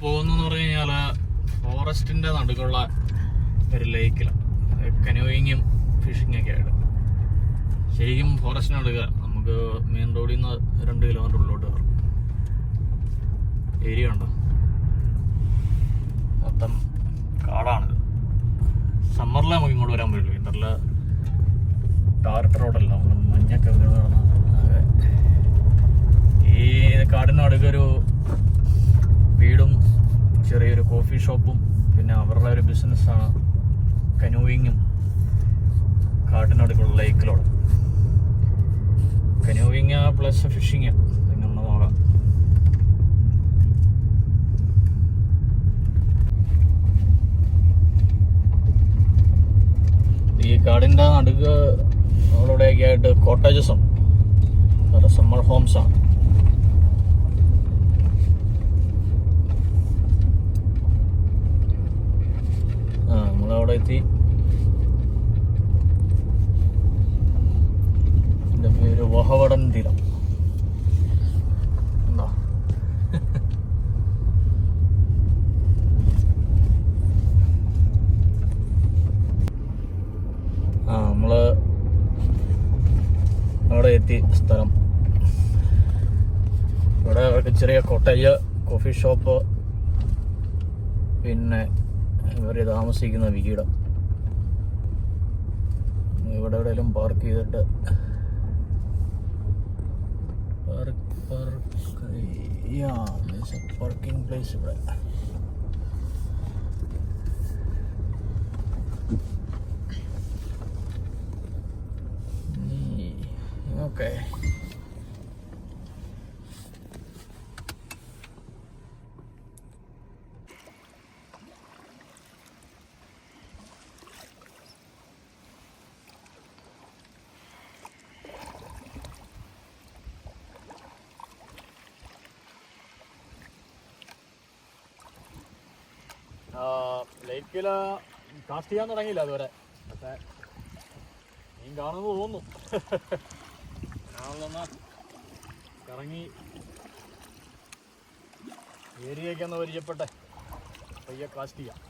പോകുന്നെന്ന് പറഞ്ഞു കഴിഞ്ഞാൽ ഫോറസ്റ്റിന്റെ നടുക്കുള്ള ഒരു ലേക്കിലാണ് കനോയിങ്ങും ഫിഷിംഗ് ഒക്കെ ആയിട്ട്. ശരിക്കും ഫോറസ്റ്റിന് നടുക നമുക്ക് മെയിൻ റോഡിൽ നിന്ന് രണ്ട് കിലോമീറ്റർ ഉള്ളിലോട്ട് കയറും ഏരിയ ഉണ്ടോ? മൊത്തം കാടാണിത് സമ്മറിലെ നമുക്ക് ഇങ്ങോട്ട് വരാൻ പറ്റുള്ളൂ വിന്ററിൽ ടാർട്ട് റോഡല്ല മഞ്ഞൊക്കെ. ഈ കാടിനടുക്കൊരു വീടും ചെറിയൊരു കോഫി ഷോപ്പും പിന്നെ അവരുടെ ഒരു ബിസിനസ്സാണ് കനൂയിങ്ങും കാട്ടിനടുക്കുള്ള ലേക്കിലോട് കനൂയിങ് പ്ലസ് ഫിഷിങ് നിങ്ങൾ നോക്കാം ഈ കാടിന്റെ നടുക്ക് അവിടെയൊക്കെ ആയിട്ട് കോട്ടേജസ് ഉണ്ട് സമ്മർ ഹോംസ് ആണ് ആ നമ്മളവിടെ എത്തി. എന്റെ പേര് വഹവടൻ തീരം. എന്താ? ആ നമ്മൾ അവിടെ എത്തി സ്ഥലം. ഇവിടെ അവർക്ക് ചെറിയ കോട്ടയ്യ കോഫി ഷോപ്പ് പിന്നെ ഇവർ താമസിക്കുന്ന വീടം. ഇവിടെ എവിടെയെങ്കിലും പാർക്ക് ചെയ്തിട്ട് പാർക്കിംഗ് പ്ലേസ് ഇവിടെ. ഓക്കെ ലേക്കിൽ കാസ്റ്റ് ചെയ്യാൻ തുടങ്ങിയില്ല അതുവരെ. പക്ഷേ മീൻ കാണുന്നു തോന്നുന്നു. ഞാനൊന്ന് കറങ്ങി ഏരിയയൊക്കെ ഒന്ന് പരിചയപ്പെട്ടെ. പയ്യെ കാസ്റ്റ് ചെയ്യാം.